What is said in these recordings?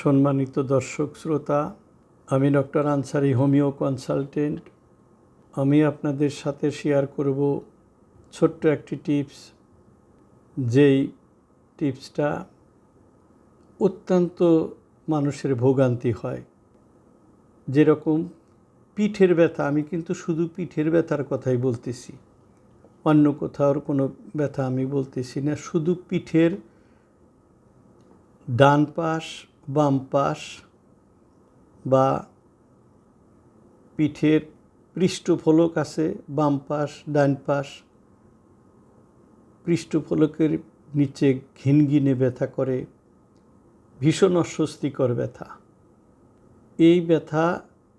সম্মানিত দর্শক শ্রোতা, আমি ডক্টর আনসারি হোমিও কনসালটেন্ট। আমি আপনাদের সাথে শেয়ার করব ছোট্ট একটি টিপস, যেই টিপসটা অত্যন্ত মানুষের ভোগান্তি হয়। যেরকম পিঠের ব্যথা, আমি কিন্তু শুধু পিঠের ব্যথার কথাই বলতেছি। অন্য কোথাওর কোনো ব্যথা আমি বলতেছি না, শুধু পিঠের ডান পাশ বাম পাশ বা পিঠের পৃষ্ঠফলক আছে, বাম পাশ, ডান পাশ। পৃষ্ঠফলকের নিচে ঘিনঘিনে ব্যথা করে, ভীষণ অস্বস্তিকর ব্যথা। এই ব্যথা,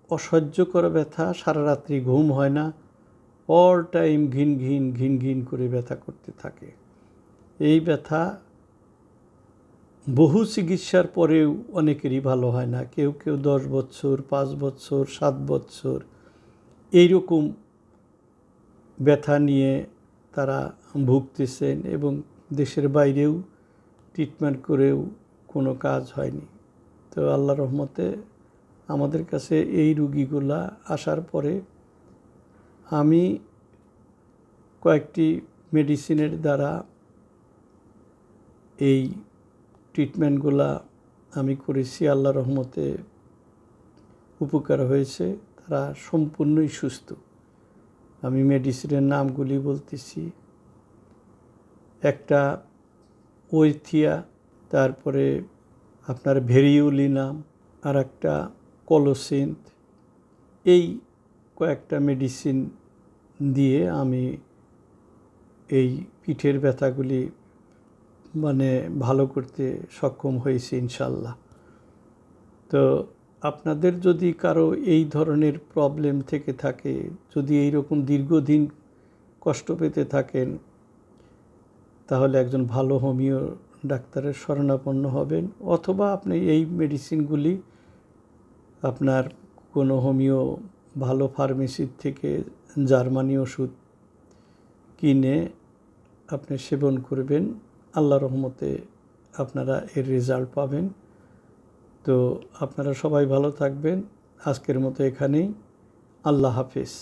অসহ্যকর ব্যথা, সারা রাত্রি ঘুম হয় না অল টাইম ঘিন ঘিন ঘিন ঘিন করে ব্যথা করতে থাকে। এই ব্যথা বহু চিকিৎসার পরেও অনেকেরই ভালো হয় না। কেউ কেউ দশ বছর, পাঁচ বছর, সাত বছর এইরকম ব্যথা নিয়ে তারা ভুগতেছেন এবং দেশের বাইরেও ট্রিটমেন্ট করেও কোনো কাজ হয়নি। তো আল্লাহ রহমতে আমাদের কাছে এই রুগীগুলা আসার পরে আমি কয়েকটি মেডিসিনের দ্বারা এই ট্রিটমেন্টগুলা আমি করেছি আল্লাহ রহমতে উপকার হয়েছে, তারা সম্পূর্ণই সুস্থ। আমি মেডিসিনের নামগুলি বলতেছি। একটা ওয়েথিয়া তারপরে আপনার ভেরিউলিনাম আর একটা কলোসিন্থ এই কয়েকটা মেডিসিন দিয়ে আমি এই পিঠের ব্যথাগুলি মানে ভালো করতে সক্ষম হয়েছি ইনশাল্লাহ তো আপনাদের যদি কারও এই ধরনের প্রবলেম থেকে থাকে, যদি এই রকম দীর্ঘদিন কষ্ট পেতে থাকেন, তাহলে একজন ভালো হোমিও ডাক্তারের শরণাপন্ন হবেন, অথবা আপনি এই মেডিসিনগুলি আপনার কোনো হোমিও ভালো ফার্মেসির থেকে জার্মানি ওষুধ কিনে আপনি সেবন করবেন। আল্লাহ রহমতে আপনারা এর রেজাল্ট পাবেন। তো আপনারা সবাই ভালো থাকবেন। আজকের মতো এখানেই। আল্লাহ হাফিজ।